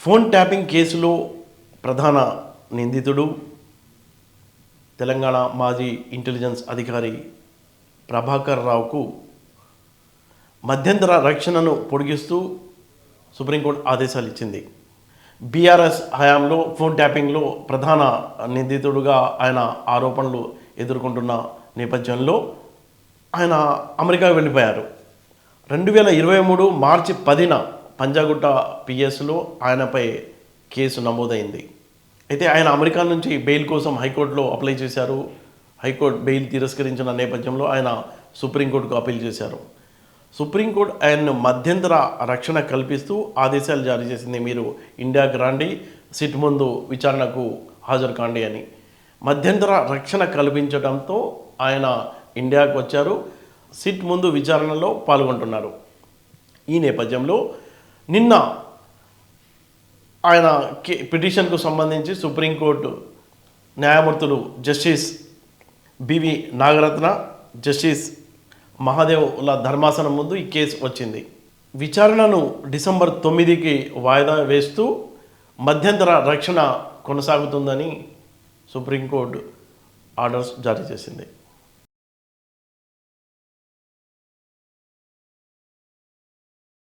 Phone tapping కేసులో ప్రధాన నిందితుడు తెలంగాణ మాజీ ఇంటెలిజెన్స్ అధికారి ప్రభాకర్ రావుకు మధ్యంతర రక్షణను పొడిగిస్తూ సుప్రీంకోర్టు ఆదేశాలు ఇచ్చింది బీఆర్ఎస్ హయాంలో ఫోన్ ట్యాపింగ్లో ప్రధాన నిందితుడుగా ఆయన ఆరోపణలు ఎదుర్కొంటున్న నేపథ్యంలో ఆయన అమెరికా వెళ్ళిపోయారు. రెండు వేల ఇరవై మూడు మార్చి పదిన పంజాగుట్ట పిఎస్లో ఆయనపై కేసు నమోదైంది. అయితే ఆయన అమెరికా నుంచి బెయిల్ కోసం హైకోర్టులో అప్లై చేశారు. హైకోర్టు బెయిల్ తిరస్కరించిన నేపథ్యంలో ఆయన సుప్రీంకోర్టుకు అప్పీల్ చేశారు. సుప్రీంకోర్టు ఆయన్ను మధ్యంతర రక్షణ కల్పిస్తూ ఆదేశాలు జారీ చేసింది మీరు ఇండియాకి రండి సిట్ ముందు విచారణకు హాజరు కాండి అని. మధ్యంతర రక్షణ కల్పించడంతో ఆయన ఇండియాకు వచ్చారు సిట్ ముందు విచారణలో పాల్గొంటున్నారు. ఈ నేపథ్యంలో నిన్న ఆయన కే- పిటిషన్కు సంబంధించి సుప్రీంకోర్టు న్యాయమూర్తులు justice B V Nagarathna justice మహాదేవ్ల ధర్మాసనం ముందు ఈ కేసు వచ్చింది. విచారణను డిసెంబర్ తొమ్మిదికి వాయిదా వేస్తూ మధ్యంతర రక్షణ కొనసాగుతుందని సుప్రీంకోర్టు ఆర్డర్స్ జారీ చేసింది.